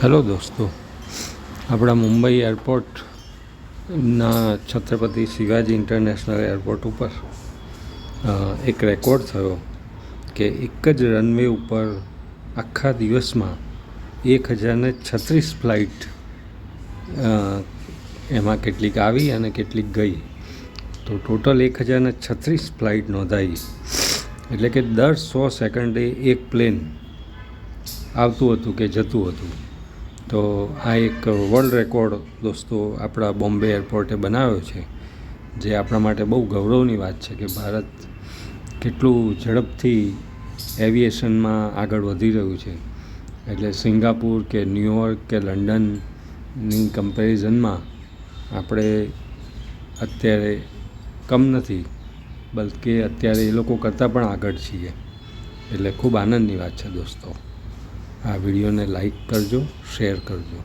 Hello દોસ્તો આપણા મુંબઈ એરપોર્ટના છત્રપતિ શિવાજી ઇન્ટરનેશનલ એરપોર્ટ ઉપર એક રેકોર્ડ થયો કે એક જ રનવે ઉપર આખા દિવસમાં એક હજારને છત્રીસ ફ્લાઇટ એમાં કેટલીક આવી અને કેટલીક ગઈ. તો ટોટલ એક હજારને છત્રીસ ફ્લાઇટ નોંધાઈ. એટલે કે દર સો સેકન્ડે એક પ્લેન આવતું હતું કે જતું હતું. તો આ એક વર્લ્ડ રેકોર્ડ દોસ્તો આપણા બોમ્બે એરપોર્ટે બનાવ્યો છે, જે આપણા માટે બહુ ગૌરવની વાત છે કે ભારત કેટલું ઝડપથી એવિએશનમાં આગળ વધી રહ્યું છે. એટલે સિંગાપુર કે ન્યુયોર્ક કે લંડનની કમ્પેરિઝનમાં આપણે અત્યારે કમ નથી, બલકે અત્યારે એ લોકો કરતાં પણ આગળ છીએ. એટલે ખૂબ આનંદની વાત છે દોસ્તો. આ વિડીયોને લાઈક કરજો શેર કરજો.